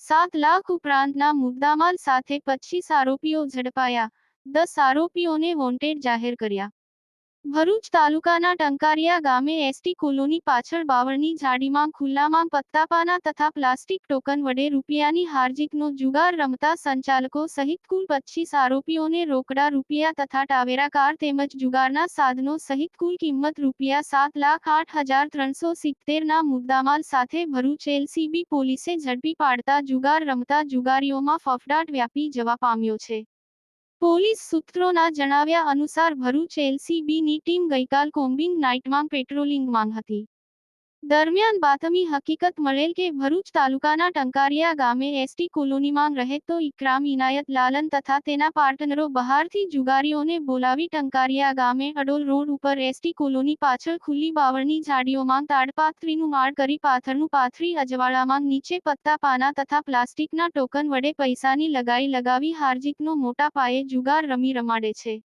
સાત લાખ ઉપરાંતના મુદ્દામાલ સાથે પચીસ આરોપીઓ ઝડપાયા. દસ આરોપીઓને વોન્ટેડ જાહેર કર્યા. ભરૂચ તાલુકાના ટંકારિયા ગામે એસટી કોલોની પાછળ બાવળની ઝાડીમાં ખુલ્લામાં પત્તાપાના તથા પ્લાસ્ટિક ટોકન વડે રૂપિયાની હારજીતનો જુગાર રમતા સંચાલકો સહિત કુલ પચીસ આરોપીઓને રોકડા રૂપિયા તથા ટાવેરા કાર તેમજ જુગારના સાધનો સહિત કુલ કિંમત રૂપિયા સાત લાખ આઠ હજાર ત્રણસો સિત્તેરના મુદ્દામાલ સાથે ભરૂચ એલસીબી પોલીસે ઝડપી પાડતા જુગાર રમતા જુગારીઓમાં ફફડાટ વ્યાપી જવા પામ્યો છે. પોલીસ સૂત્રોના જણાવ્યા અનુસાર ભરૂચ એલસીબીની ટીમ ગઈકાલ કોમ્બિંગ નાઇટમાં પેટ્રોલિંગમાં હતી. દરમિયાન બાતમી હકીકત મળેલ કે ભરૂચ તાલુકાના ટંકારિયા ગામે એસટી કોલોનીમાં રહેતો ઇકરામ ઇનાયત લાલન તથા તેના પાર્ટનરો બહારથી જુગારીઓને બોલાવી ટંકારિયા ગામે અડોલ રોડ ઉપર એસટી કોલોની પાછળ ખુલ્લી બાવળની ઝાડીઓમાં તાડપાથરીનું માળ કરી પાથરનું પાથરી અજવાળામાં નીચે પત્તા પાના તથા પ્લાસ્ટિકના ટોકન વડે પૈસાની લગાઈ લગાવી હાર્જિકનો મોટા પાયે જુગાર રમી રમાડે છે.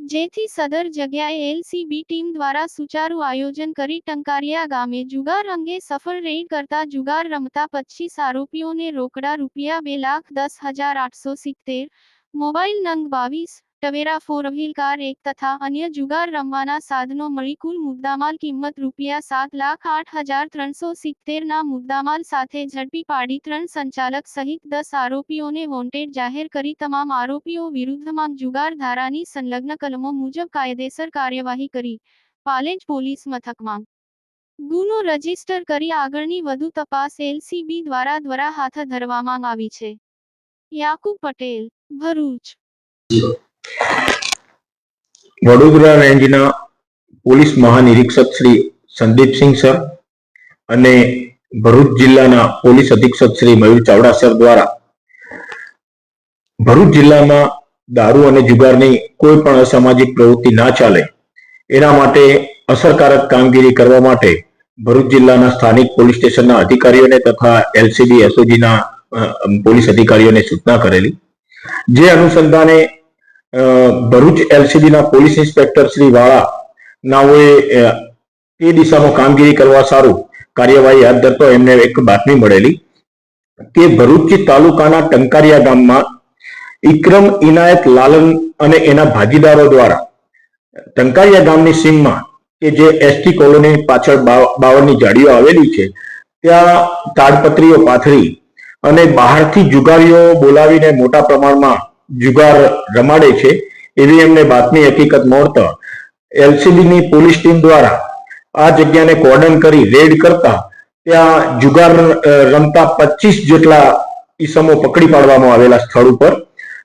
જેથી સદર જગ્યાએ એલસીબી ટીમ દ્વારા સુચારુ આયોજન કરી ટંકારિયા ગામે જુગાર અંગે સફળ રેડ કરતા જુગાર રમતા પચીસ આરોપીઓને રોકડા રૂપિયા બે લાખ દસ હજાર આઠસો સિત્તેર, મોબાઈલ નંગ બાવીસ ટવેરા ફોર વ્હીલ કાર એક તથા અન્ય જુગાર રમવાના સાધનો મળી કુલ મુદ્દામાલ કિંમત રૂપિયા સાત લાખ આઠ હજાર ત્રણસો સિત્તેરના મુદ્દામાલ સાથે ઝડપી પાડી ત્રણ સંચાલક સહિત દસ આરોપીઓને વોન્ટેડ જાહેર કરી તમામ આરોપીઓ વિરુદ્ધમાં જુગાર ધારાની સંલગ્ન કલમો મુજબ કાયદેસર કાર્યવાહી કરી. પાલેજ પોલીસ મથકમાં. ગુનો રજિસ્ટર કરી આગળની વધુ તપાસ એલસીબી દ્વારા દ્વારા હાથ ધરવામાં આવી છે. યાકુબ પટેલ, ભરૂચ. વડોદરા રેન્જના પોલીસ મહાનિરીક્ષક શ્રી સંદીપસિંહ સર અને ભરૂચ જિલ્લાના પોલીસ અધિક્ષક શ્રી મયુર ચાવડા સર દ્વારા ભરૂચ જિલ્લામાં દારૂ અને જુગારની કોઈ પણ અસામાજિક પ્રવૃત્તિ ના ચાલે, એના માટે અસરકારક કામગીરી કરવા માટે ભરૂચ જિલ્લાના સ્થાનિક પોલીસ સ્ટેશનના અધિકારીઓને તથા એલસીબી, એસઓજીના પોલીસ અધિકારીઓને સૂચના કરેલી. જે અનુસંધાને ભરૂચ એલસીબીના પોલીસ ઇન્સ્પેક્ટર શ્રી વાળા નાઓએ એ દિશામાં કામગીરી કરવા સારું કાર્યવાહી હાથ ધરતો એમને એક બાતમી મળેલી કે ભરૂચ તાલુકાના ટંકારિયા ગામમાં ઇક્રમ ઇનાયત લાલન અને એના ભાગીદારો દ્વારા ટંકારિયા ગામની સીમમાં કે જે એસટી કોલોની પાછળ બાવ- બાવળની જાડીઓ આવેલી છે, ત્યાં તાડપત્રીઓ પાથરી અને બહારથી જુગારીઓ બોલાવીને મોટા પ્રમાણમાં જુગાર રમાડે છે, એવી એમને બાતમી હકીકત મળતા એલસીબીની પોલીસ ટીમ દ્વારા આ જગ્યાને કોર્ડન કરી રેડ કરતા ત્યાં જુગાર રમતા પચીસ જેટલા ઈસમો પકડી પાડવામાં આવેલા સ્થળ ઉપર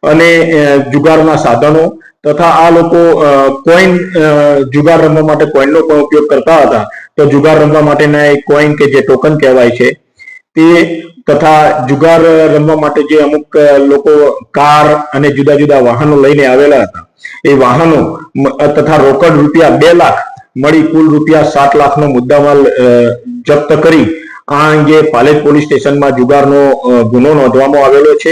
અને જુગારના સાધનો તથા આ લોકો કોઈન જુગાર રમવા માટે કોઈનનો પણ ઉપયોગ કરતા હતા. તો જુગાર રમવા માટેના એક કોઈન કે જે ટોકન કહેવાય છે, તે તથા જુગાર રમવા માટે જે અમુક લોકો કાર અને જુદા જુદા વાહનો લઈને આવેલા હતા. એ વાહનો તથા રોકડ રૂપિયા બે લાખ મળી કુલ રૂપિયા સાત લાખનો મુદ્દામાલ જપ્ત કરી. આ અંગે પાલેજ પોલીસ સ્ટેશનમાં જુગારનો ગુનો નોંધવામાં આવેલો છે.